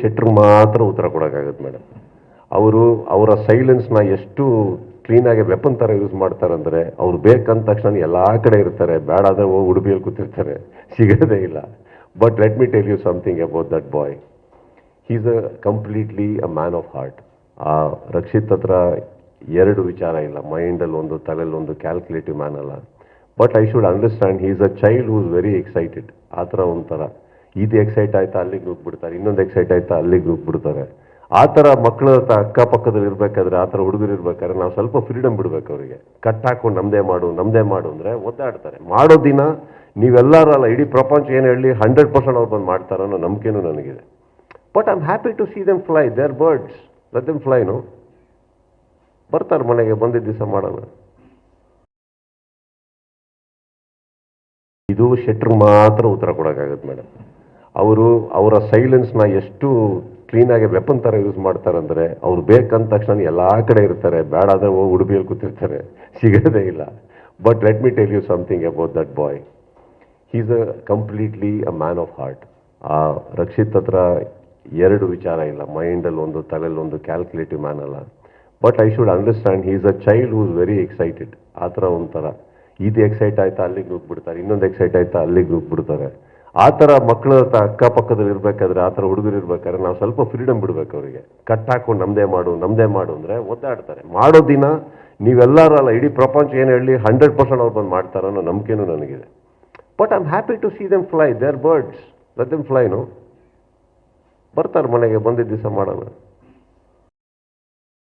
ಶೆಟ್ರ್ ಮಾತ್ರ ಉತ್ತರ ಕೊಡೋಕ್ಕಾಗುತ್ತೆ ಮೇಡಮ್ ಅವರು ಅವರ ಸೈಲೆನ್ಸ್ನ ಎಷ್ಟು ಕ್ಲೀನಾಗಿ ವೆಪನ್ ಥರ ಯೂಸ್ ಮಾಡ್ತಾರೆ ಅವ್ರು ಬೇಕಂದ ತಕ್ಷಣ ಎಲ್ಲ ಕಡೆ ಇರ್ತಾರೆ ಬೇಡ ಆದರೆ ಹೋಗಿ ಉಡುಪಿಯಲ್ಲಿ ಕೂತಿರ್ತಾರೆ, ಸಿಗೋದೇ ಇಲ್ಲ. But let me tell you something about that boy is a completely a man of heart ಆ ರಕ್ಷಿತ್ ಹತ್ರ ಎರಡು ವಿಚಾರ ಇಲ್ಲ ಮೈಂಡಲ್ಲಿ ಒಂದು ತಲೆಯಲ್ಲಿ ಒಂದು ಕ್ಯಾಲ್ಕುಲೇಟಿವ್ ಮ್ಯಾನ್ ಅಲ್ಲ. But I should understand is a child whose very excited ಆ ಥರ ಒಂಥರ. ಇದು ಎಕ್ಸೈಟ್ ಆಯ್ತಾ ಅಲ್ಲಿಗೆ ಬಿಡ್ತಾರೆ, ಇನ್ನೊಂದು ಎಕ್ಸೈಟ್ ಆಯ್ತಾ ಅಲ್ಲಿಗೆ ನುಗ್ಬಿಡ್ತಾರೆ ಆ ಥರ ಮಕ್ಕಳ ಅಕ್ಕಪಕ್ಕದಲ್ಲಿ ಇರಬೇಕಾದ್ರೆ, ಆ ಥರ ಹುಡುಗರು ಇರ್ಬೇಕಾದ್ರೆ ನಾವು ಸ್ವಲ್ಪ ಫ್ರೀಡಮ್ ಬಿಡ್ಬೇಕು ಅವರಿಗೆ. ಕಟ್ ಹಾಕೊಂಡು ನಮ್ಮದೇ ಮಾಡು ನಮ್ಮದೇ ಮಾಡು ಅಂದರೆ ಒದ್ದಾಡ್ತಾರೆ. ಮಾಡೋ ದಿನ ನೀವೆಲ್ಲರೂ ಅಲ್ಲ, ಇಡೀ ಪ್ರಪಂಚ ಏನು ಹೇಳಿ ಹಂಡ್ರೆಡ್ ಪರ್ಸೆಂಟ್ ಅವ್ರು ಬಂದು ಮಾಡ್ತಾರೆ ಅನ್ನೋ ನಂಬಿಕೆನೂ ನನಗಿದೆ. But I am happy to see them fly they are birds let them ಫ್ಲೈನು ಬರ್ತಾರೆ ಮನೆಗೆ, ಬಂದಿದ್ದ ದಿವಸ ಮಾಡೋಣ. ಇದು ಶೆಟ್ರ್ ಮಾತ್ರ ಉತ್ತರ ಕೊಡೋಕ್ಕಾಗತ್ತೆ ಮೇಡಮ್ ಅವರು ಅವರ ಸೈಲೆನ್ಸ್ನ ಎಷ್ಟು ಕ್ಲೀನಾಗಿ ವೆಪನ್ ಥರ ಯೂಸ್ ಮಾಡ್ತಾರೆ ಅಂದರೆ ಅವ್ರು ಬೇಕಂದ ತಕ್ಷಣ ಎಲ್ಲ ಕಡೆ ಇರ್ತಾರೆ. ಬೇಡ ಆದರೆ ಹೋಗಿ ಉಡುಪಿಯಲ್ಲಿ ಕೂತಿರ್ತಾರೆ. ಸಿಗೋದೇ ಇಲ್ಲ. But let me tell you something about that boy is a completely a man of heart ಆ ರಕ್ಷಿತ್ ಹತ್ರ ಎರಡು ವಿಚಾರ ಇಲ್ಲ. ಮೈಂಡಲ್ಲಿ ಒಂದು ತಲೆಯಲ್ಲಿ ಒಂದು ಕ್ಯಾಲ್ಕುಲೇಟಿವ್ ಮ್ಯಾನ್ ಅಲ್ಲ. But I should understand is a child whose very excited ಆ ಥರ ಒಂಥರ. ಇದು ಎಕ್ಸೈಟ್ ಆಯ್ತಾ, ಅಲ್ಲಿಗೆ ನುಗ್ಬಿಡ್ತಾರೆ ಇನ್ನೊಂದು ಎಕ್ಸೈಟ್ ಆಯ್ತಾ, ಅಲ್ಲಿಗೆ ನುಗ್ಬಿಡ್ತಾರೆ ಆ ಥರ ಮಕ್ಕಳ ಅಕ್ಕಪಕ್ಕದಲ್ಲಿ ಇರಬೇಕಾದ್ರೆ ಆ ಥರ ಹುಡುಗರು ಇರ್ಬೇಕಾದ್ರೆ ನಾವು ಸ್ವಲ್ಪ ಫ್ರೀಡಮ್ ಬಿಡ್ಬೇಕು ಅವರಿಗೆ. ಕಟ್ ಹಾಕೊಂಡು ನಮ್ಮದೇ ಮಾಡು ನಮ್ಮದೇ ಮಾಡು ಅಂದರೆ ಒದ್ದಾಡ್ತಾರೆ. ಮಾಡೋ ದಿನ ನೀವೆಲ್ಲರೂ ಅಲ್ಲ, ಇಡೀ ಪ್ರಪಂಚ ಏನು ಹೇಳಿ ಹಂಡ್ರೆಡ್ ಪರ್ಸೆಂಟ್ ಅವ್ರು ಬಂದು ಮಾಡ್ತಾರೆ ಅನ್ನೋ ನಂಬಿಕೆನೂ ನನಗಿದೆ. But I am happy to see them fly they are birds let them ಫ್ಲೈನು ಬರ್ತಾರೆ ಮನೆಗೆ, ಬಂದಿದ್ದ ದಿವಸ ಮಾಡೋಣ.